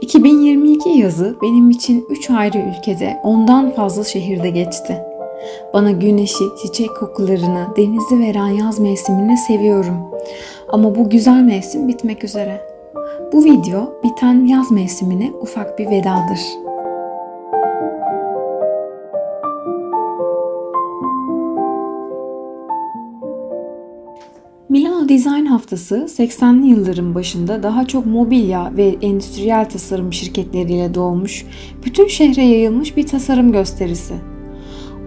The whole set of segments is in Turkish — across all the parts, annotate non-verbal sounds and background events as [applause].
2022 yazı benim için 3 ayrı ülkede ondan fazla şehirde geçti. Bana güneşi, çiçek kokularını, denizi veren yaz mevsimini seviyorum. Ama bu güzel mevsim bitmek üzere. Bu video biten yaz mevsimine ufak bir vedadır. Milano Design Haftası 80'li yılların başında daha çok mobilya ve endüstriyel tasarım şirketleriyle doğmuş, bütün şehre yayılmış bir tasarım gösterisi.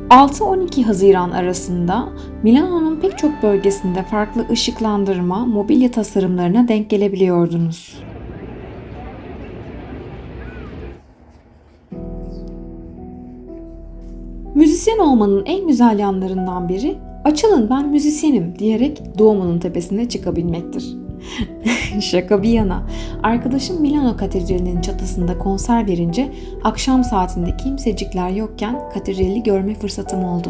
6-12 Haziran arasında Milano'nun pek çok bölgesinde farklı ışıklandırma, mobilya tasarımlarına denk gelebiliyordunuz. Müzisyen olmanın en güzel yanlarından biri açılın ben müzisyenim diyerek doğumunun tepesine çıkabilmektir. [laughs] Şaka bir yana, arkadaşım Milano Katedrali'nin çatısında konser verince akşam saatinde kimsecikler yokken katedrali görme fırsatım oldu.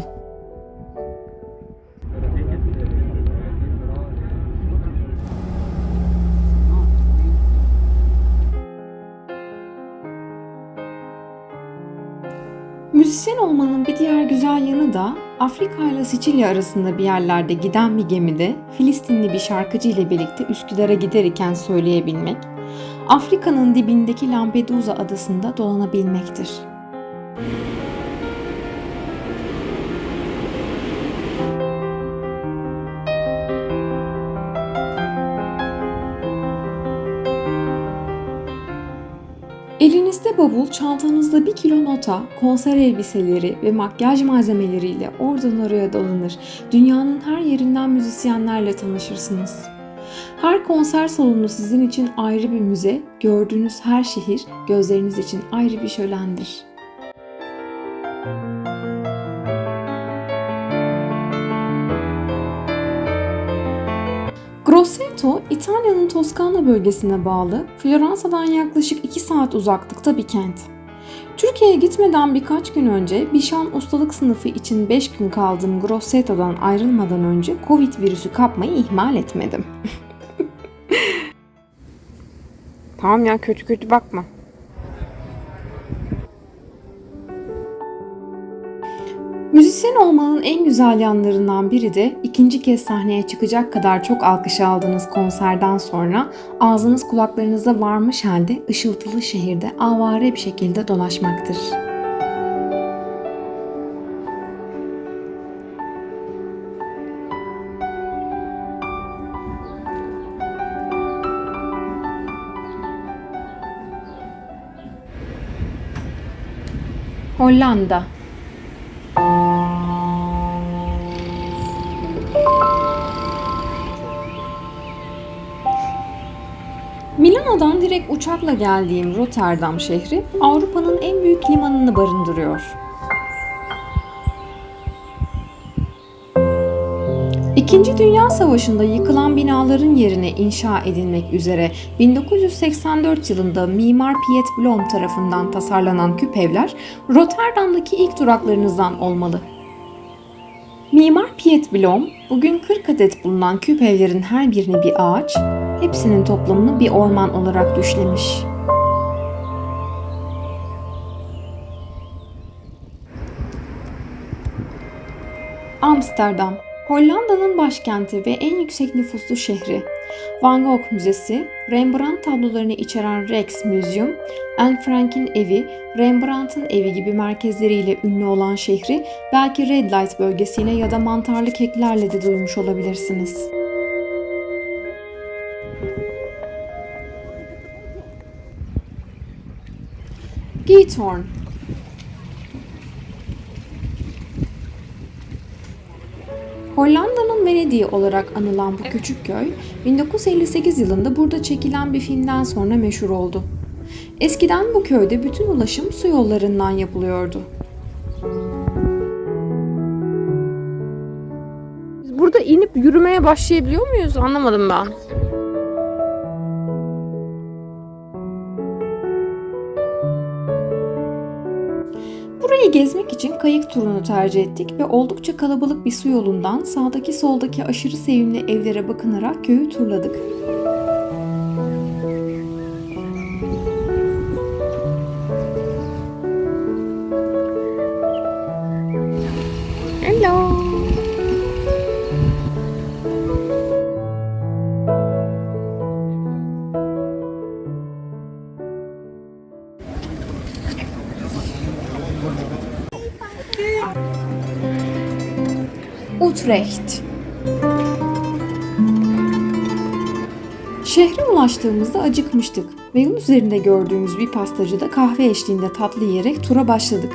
Müzisyen olmanın bir diğer güzel yanı da Afrika ile Sicilya arasında bir yerlerde giden bir gemide Filistinli bir şarkıcı ile birlikte Üsküdar'a gider iken söyleyebilmek, Afrika'nın dibindeki Lampedusa adasında dolanabilmektir. Elinizde bavul, çantanızda bir kilo nota, konser elbiseleri ve makyaj malzemeleriyle oradan oraya dolanır. Dünyanın her yerinden müzisyenlerle tanışırsınız. Her konser salonu sizin için ayrı bir müze, gördüğünüz her şehir gözleriniz için ayrı bir şölendir. Grosseto, İtalya'nın Toskana bölgesine bağlı, Floransa'dan yaklaşık 2 saat uzaklıkta bir kent. Türkiye'ye gitmeden birkaç gün önce bir şan ustalık sınıfı için 5 gün kaldığım Grosseto'dan ayrılmadan önce Covid virüsü kapmayı ihmal etmedim. [laughs] Tamam ya kötü kötü bakma. Müzisyen olmanın en güzel yanlarından biri de ikinci kez sahneye çıkacak kadar çok alkış aldığınız konserden sonra ağzınız kulaklarınıza varmış halde ışıltılı şehirde avare bir şekilde dolaşmaktır. Hollanda Milano'dan direkt uçakla geldiğim Rotterdam şehri Avrupa'nın en büyük limanını barındırıyor. İkinci Dünya Savaşı'nda yıkılan binaların yerine inşa edilmek üzere 1984 yılında mimar Piet Blom tarafından tasarlanan küp evler Rotterdam'daki ilk duraklarınızdan olmalı. Mimar Piet Blom, bugün 40 adet bulunan küp evlerin her birini bir ağaç, hepsinin toplamını bir orman olarak düşlemiş. Amsterdam, Hollanda'nın başkenti ve en yüksek nüfuslu şehri. Van Gogh Müzesi, Rembrandt tablolarını içeren Rex Museum, Anne Frank'in evi, Rembrandt'ın evi gibi merkezleriyle ünlü olan şehri belki Red Light bölgesiyle ya da mantarlı keklerle de duymuş olabilirsiniz. Giethoorn Hollanda'nın Venedik'i olarak anılan bu küçük köy, 1958 yılında burada çekilen bir filmden sonra meşhur oldu. Eskiden bu köyde bütün ulaşım su yollarından yapılıyordu. Burada inip yürümeye başlayabiliyor muyuz? Anlamadım ben. Burayı gezmek için kayık turunu tercih ettik ve oldukça kalabalık bir su yolundan sağdaki soldaki aşırı sevimli evlere bakınarak köyü turladık. Utrecht Şehre ulaştığımızda acıkmıştık ve yol üzerinde gördüğümüz bir pastacıda kahve eşliğinde tatlı yiyerek tura başladık.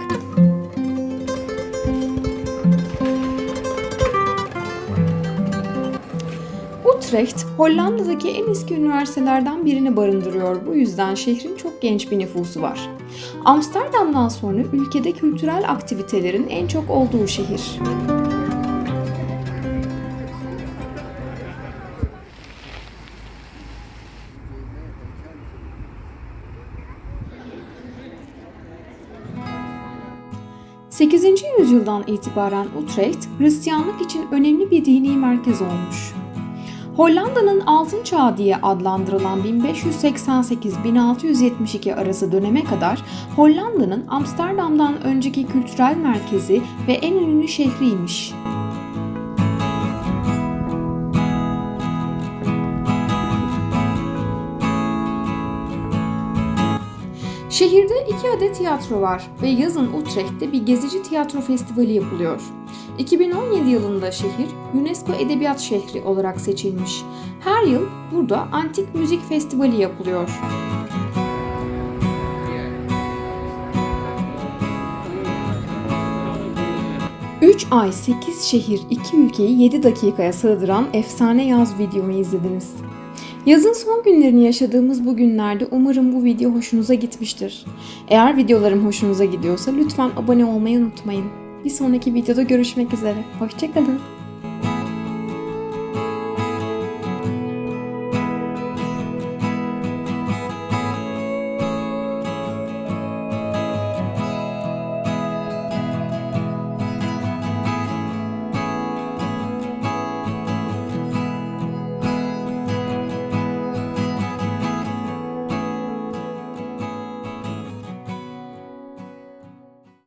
Utrecht, Hollanda'daki en eski üniversitelerden birini barındırıyor. Bu yüzden şehrin çok genç bir nüfusu var. Amsterdam'dan sonra ülkede kültürel aktivitelerin en çok olduğu şehir. ...8. yüzyıldan itibaren Utrecht, Hristiyanlık için önemli bir dini merkez olmuş. Hollanda'nın Altın Çağı diye adlandırılan 1588-1672 arası döneme kadar Hollanda'nın Amsterdam'dan önceki kültürel merkezi ve en ünlü şehriymiş. Şehirde iki adet tiyatro var ve yazın Utrecht'te bir gezici tiyatro festivali yapılıyor. 2017 yılında şehir UNESCO Edebiyat Şehri olarak seçilmiş. Her yıl burada antik müzik festivali yapılıyor. Üç ay 8 şehir 2 ülkeyi 7 dakikaya sığdıran efsane yaz videomu izlediniz. Yazın son günlerini yaşadığımız bu günlerde umarım bu video hoşunuza gitmiştir. Eğer videolarım hoşunuza gidiyorsa lütfen abone olmayı unutmayın. Bir sonraki videoda görüşmek üzere. Hoşçakalın.